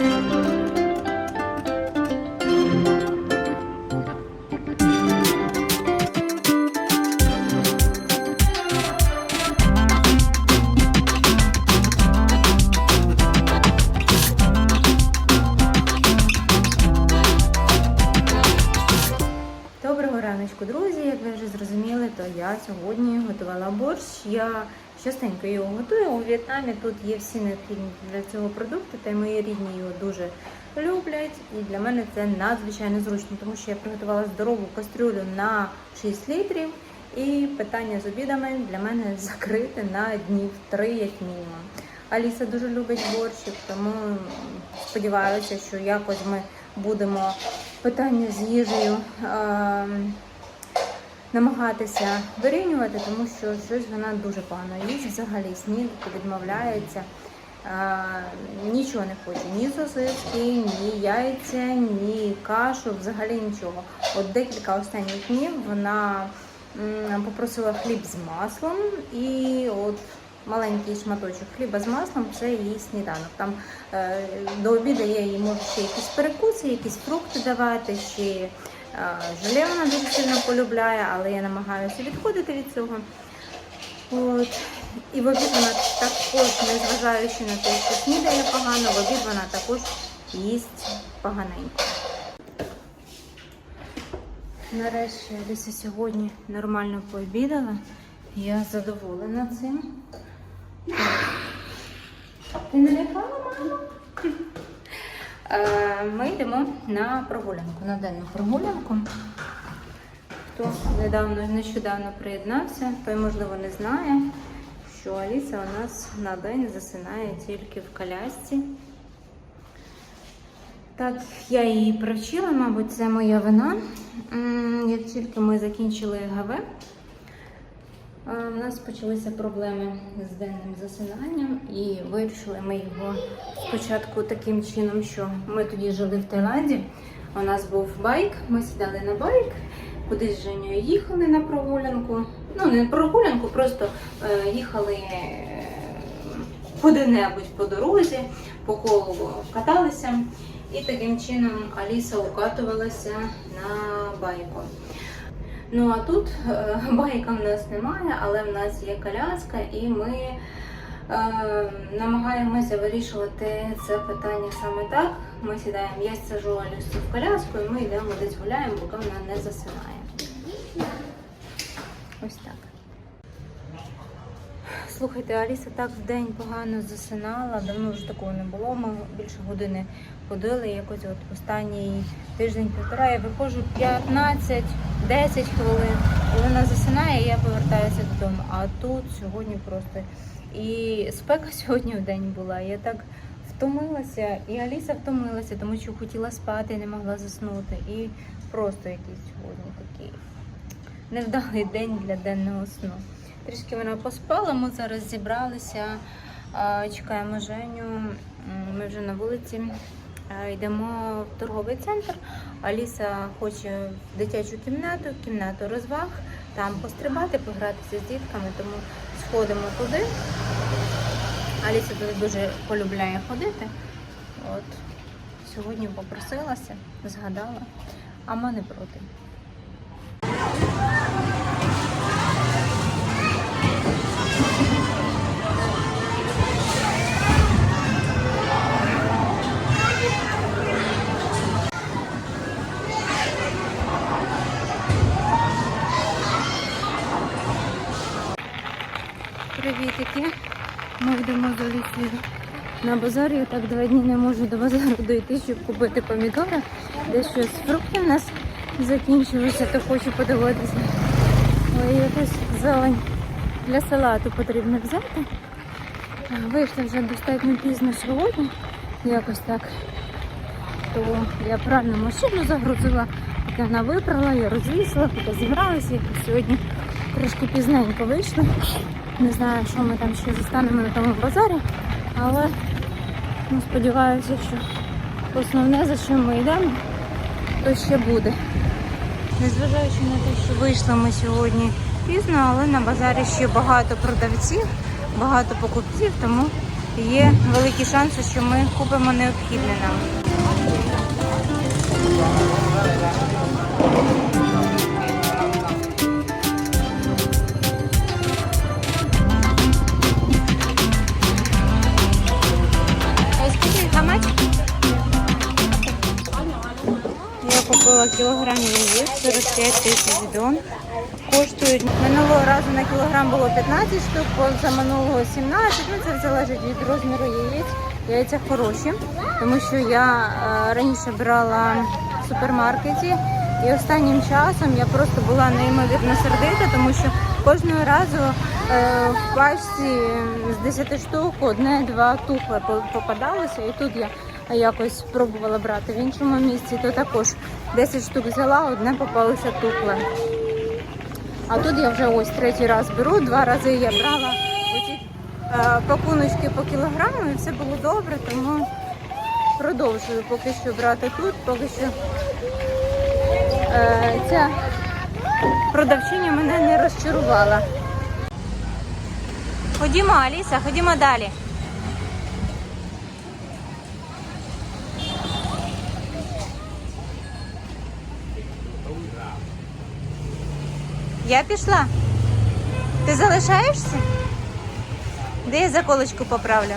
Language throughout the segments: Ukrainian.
Música частенько його готую. У В'єтнамі тут є всі необхідні для цього продукти, та й мої рідні його дуже люблять. І для мене це надзвичайно зручно, тому що я приготувала здорову кастрюлю на 6 літрів. І питання з обідами для мене закрите на днів 3, як мінімум. Аліса дуже любить борщик, тому сподіваюся, що якось ми будемо питання з їжею е, намагатися вирівнювати, тому що щось вона дуже погано їсть взагалі снідати, відмовляється. Нічого не хоче, ні сосиски, ні яйця, ні кашу, взагалі нічого. От декілька останніх днів вона попросила хліб з маслом і от маленький шматочок хліба з маслом це її сніданок. Там е, до обіду я їй можу ще якісь перекуси, якісь фрукти давати, ще желе вона дуже сильно полюбляє, але я намагаюся відходити від цього. От. І в обід вона також, незважаючи на те, що снідає погано, в обід вона також їсть поганенько. Нарешті Аліса сьогодні нормально пообідала. Я задоволена цим. Ти не лякала, мама? Е, Ми йдемо на прогулянку, на денну прогулянку. Хто недавно, нещодавно приєднався, той, можливо, не знає, що Аліса у нас на день засинає тільки в колясці. Так, я її привчила, мабуть, це моя вина. Як тільки ми закінчили ГВ, у нас почалися проблеми з денним засинанням і вирішили ми його спочатку таким чином, що ми тоді жили в Таїланді. У нас був байк, ми сідали на байк, кудись з Женєю їхали на прогулянку. Ну, не на прогулянку, просто е, їхали е, куди-небудь по дорозі, по колу каталися. І таким чином Аліса укатувалася на байку. Ну а тут е, байка в нас немає, але в нас є коляска, і ми е, намагаємося вирішувати це питання саме так. Ми сідаємо, я саджу Алісу в коляску, і ми йдемо десь гуляємо, поки вона не засинає. Ось так. Слухайте, Аліса так в день погано засинала, давно вже такого не було. Ми більше години ходили. Якось от останній тиждень-півтора я виходжу 15-10 хвилин. Вона засинає, і я повертаюся додому. А тут сьогодні просто і спека сьогодні в день була. Я так втомилася, і Аліса втомилася, тому що хотіла спати не могла заснути. І просто якийсь сьогодні такий невдалий день для денного сну. Трішки вона поспала, ми зараз зібралися, чекаємо Женю. Ми вже на вулиці. Йдемо в торговий центр. Аліса хоче в дитячу кімнату, кімнату розваг, там пострибати, погратися з дітками, тому сходимо туди. Аліса туди дуже полюбляє ходити. От сьогодні попросилася, згадала, а ми не проти. На базар. Я так два дні не можу до базару дойти, щоб купити помідори. Дещо з фруктів у нас закінчилося, то хочу подивитися. Ой, якусь зелень для салату потрібно взяти. Вийшла вже достатньо пізно сьогодні. Якось так. То я пральну машину загрузила, поки вона випрала, я розвісила, поки зібралася, якось сьогодні трошки пізненько вийшли. Не знаю, що ми там ще застанемо на тому базарі, але ну, сподіваюся, що основне, за чим ми йдемо, то ще буде. Незважаючи на те, що вийшли ми сьогодні пізно, але на базарі ще багато продавців, багато покупців, тому є великі шанси, що ми купимо необхідне нам. Кілограм яєць, 45 тисяч дон. Коштують минулого разу на кілограм було 15 штук, позаминулого 17. Ну це залежить від розміру яєць. Яйця хороші, тому що я е, раніше брала в супермаркеті, і останнім часом я просто була неймовірно сердита, тому що кожного разу е, в пачці з 10 штук одне-два тухле попадалося, і тут я якось спробувала брати в іншому місці, то також 10 штук взяла, одне попалося тухле. А тут я вже ось третій раз беру, два рази я брала оці е, пакуночки по кілограму і все було добре, тому продовжую поки що брати тут, поки що е, ця продавчиня мене не розчарувала. Ходімо, Аліса, ходімо далі. Я пішла. Ти залишаєшся? Де я заколочку поправлю?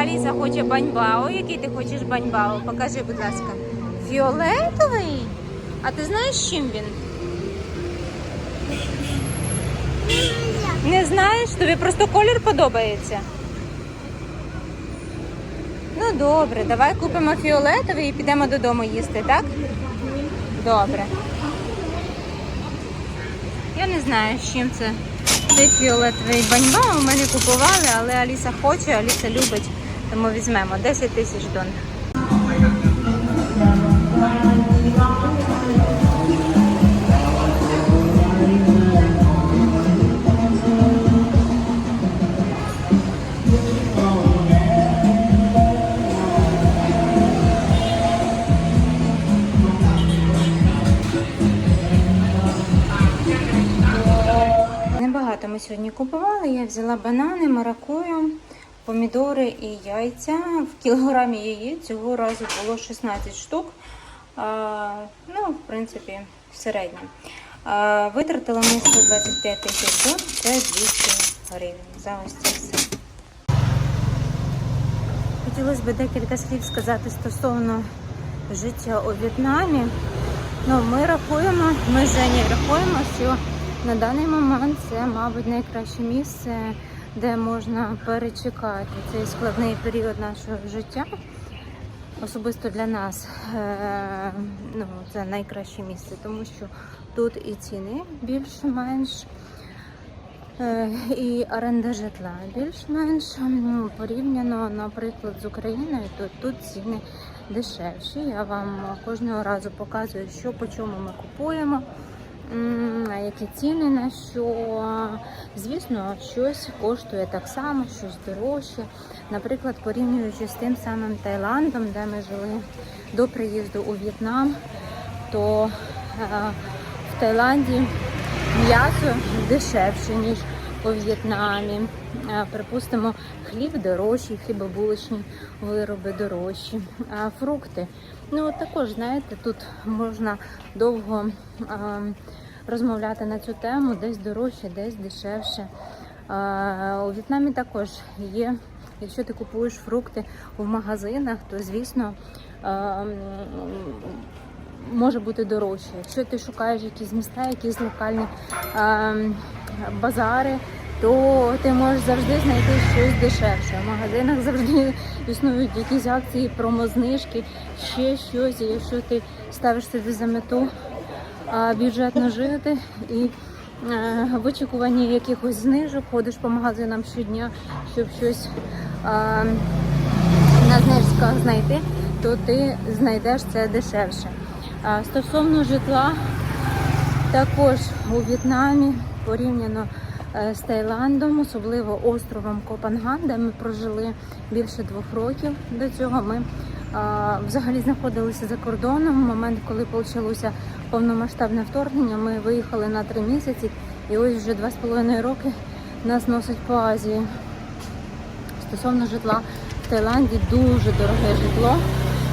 Аліса хоче баньбао. Який ти хочеш баньбао? Покажи, будь ласка. Фіолетовий? А ти знаєш, чим він? Не знаєш? Тобі просто колір подобається. Ну добре, давай купимо фіолетовий і підемо додому їсти, так? Добре. Я не знаю, з чим це цей фіолетовий баньба. У мене купували, але Аліса хоче, Аліса любить, тому візьмемо 10 тисяч дон. Сьогодні купували. Я взяла банани, маракую, помідори і яйця. В кілограмі яєць цього разу було 16 штук. А, ну, в принципі, середньо. А, витратила ми 125 тисяч дон, це 200 гривень за ось це все. Хотілося б декілька слів сказати стосовно життя у В'єтнамі. Ну, ми рахуємо, ми з Женєю рахуємо, що на даний момент це, мабуть, найкраще місце, де можна перечекати цей складний період нашого життя. Особисто для нас е, ну, це найкраще місце, тому що тут і ціни більш-менш, е, і оренда житла більш-менш м, порівняно, наприклад, з Україною, то тут ціни дешевші. Я вам кожного разу показую, що по чому ми купуємо. Які ціни на що. Звісно, щось коштує так само, щось дорожче. Наприклад, порівнюючи з тим самим Таїландом, де ми жили до приїзду у В'єтнам, то е, в Таїланді м'ясо дешевше, ніж у В'єтнамі. Е, Припустимо, хліб дорожчий, хлібобулочні вироби дорожчі, а фрукти. Ну також, знаєте, тут можна довго е, розмовляти на цю тему, десь дорожче, десь дешевше. У В'єтнамі також є. Якщо ти купуєш фрукти в магазинах, то звісно може бути дорожче. Якщо ти шукаєш якісь міста, якісь локальні базари, то ти можеш завжди знайти щось дешевше. В магазинах завжди існують якісь акції, промознижки, ще щось. І якщо ти ставиш собі за мету бюджетно жити і е, в очікуванні якихось знижок, ходиш по магазинам щодня, щоб щось на знижках знайти, то ти знайдеш це дешевше. Стосовно житла, також у В'єтнамі порівняно е, з Таїландом, особливо островом Копанган, де ми прожили більше двох років. До цього ми взагалі знаходилися за кордоном. В момент, коли почалося повномасштабне вторгнення. Ми виїхали на три місяці, і ось вже два з половиною роки нас носить по Азії. Стосовно житла в Таїланді дуже дороге житло,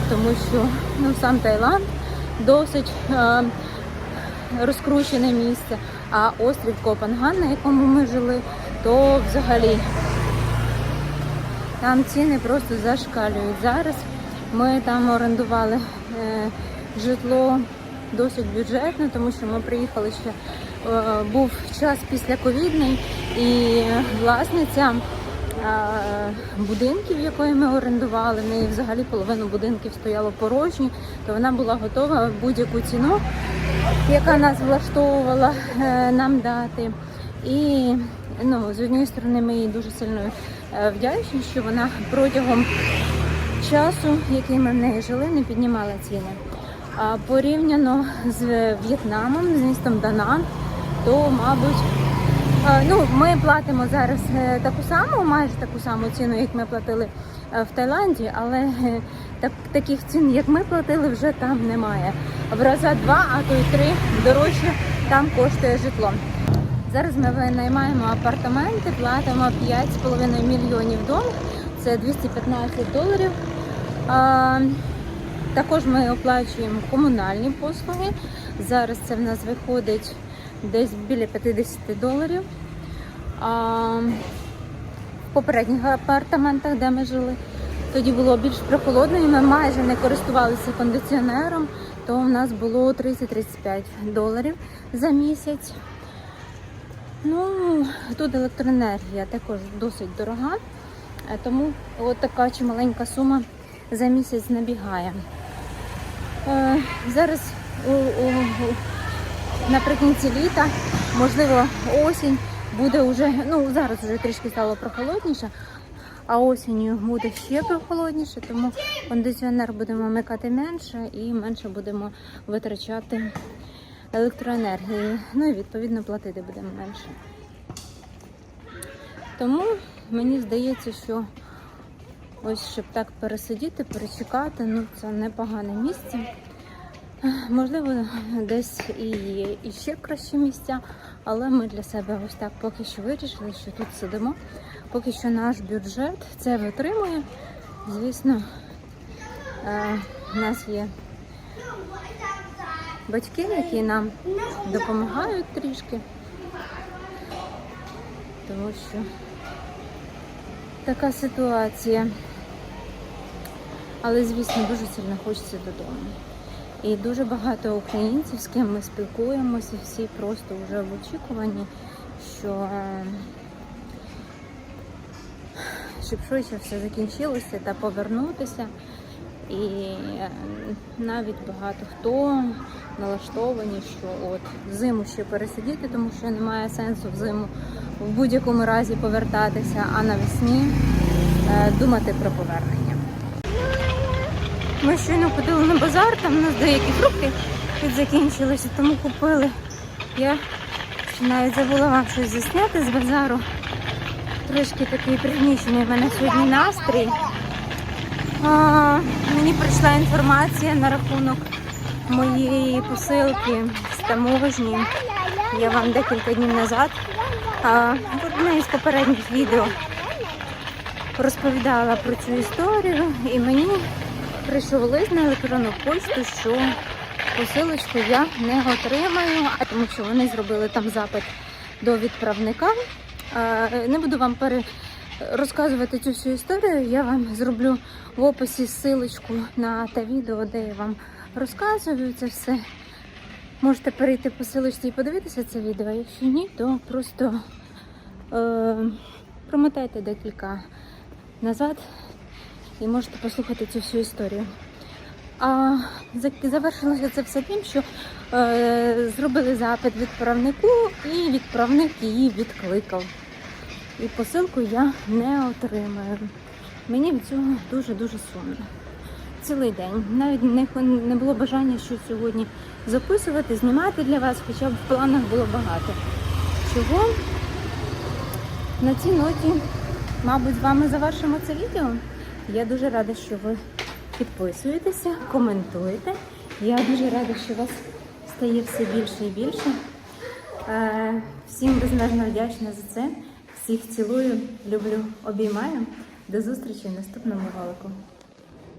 тому що ну, сам Таїланд досить е, розкручене місце, а острів Копенган, на якому ми жили, то взагалі там ціни просто зашкалюють. Зараз ми там орендували е, житло досить бюджетне, тому що ми приїхали ще е, був час після ковідний, і власниця е, будинків, якої ми орендували, в неї взагалі половину будинків стояло порожні, то вона була готова будь-яку ціну, яка нас влаштовувала, нам дати. І ну, з однієї сторони ми їй дуже сильно вдячні, що вона протягом часу, який ми в неї жили, не піднімала ціни. А порівняно з В'єтнамом, з містом Данан, то, мабуть, ну, ми платимо зараз е, таку саму, майже таку саму ціну, як ми платили е, в Таїланді, але е, так, таких цін, як ми платили, вже там немає. В рази два, а то й три дорожче там коштує житло. Зараз ми винаймаємо апартаменти, платимо 5,5 мільйонів доларів, це 215 доларів. Також ми оплачуємо комунальні послуги. Зараз це в нас виходить десь біля 50 доларів. В попередніх апартаментах, де ми жили, тоді було більш прохолодно і ми майже не користувалися кондиціонером, то в нас було 30-35 доларів за місяць. Ну, тут електроенергія також досить дорога, е, тому от така чималенька сума за місяць набігає. Е, зараз у, у, наприкінці літа, можливо, осінь буде вже, ну зараз вже трішки стало прохолодніше, а осінню буде ще прохолодніше, тому кондиціонер будемо вмикати менше і менше будемо витрачати електроенергії. Ну і відповідно платити будемо менше. Тому мені здається, що ось щоб так пересидіти, перечекати, ну це непогане місце. Можливо, десь і є і ще кращі місця, але ми для себе ось так поки що вирішили, що тут сидимо. Поки що наш бюджет це витримує. Звісно, е, у нас є батьки, які нам допомагають трішки. Тому що така ситуація. Але, звісно, дуже сильно хочеться додому. І дуже багато українців, з ким ми спілкуємося, всі просто вже в очікуванні, що е, щоб швидше все закінчилося та повернутися. І е, навіть багато хто налаштовані, що от зиму ще пересидіти, тому що немає сенсу в зиму в будь-якому разі повертатися, а навесні е, думати про повернення. Ми щойно ходили на базар, там у нас деякі фрукти закінчилися, тому купили. Я ще навіть забула вам щось засняти з базару. Трошки такий пригнічений в мене сьогодні настрій. А, мені прийшла інформація на рахунок моєї посилки з таможні. Я вам декілька днів назад а, в одне із попередніх відео розповідала про цю історію, і мені прийшов лист на електронну почту, що посилочку я не отримаю, тому що вони зробили там запит до відправника. Не буду вам розказувати цю всю історію. Я вам зроблю в описі ссылочку на те відео, де я вам розказую це все. Можете перейти по ссылочці і подивитися це відео. Якщо ні, то просто е, промотайте декілька назад і можете послухати цю всю історію. А завершилося це все тим, що е, зробили запит відправнику, і відправник її відкликав. І посилку я не отримаю. Мені від цього дуже-дуже сумно. Цілий день. Навіть не, не було бажання що сьогодні записувати, знімати для вас, хоча б в планах було багато. Чого? На цій ноті, мабуть, з вами завершимо це відео. Я дуже рада, що ви підписуєтеся, коментуєте. Я дуже рада, що вас стає все більше і більше. Е, Всім безмежно вдячна за це. Всіх цілую, люблю, обіймаю. До зустрічі в наступному ролику.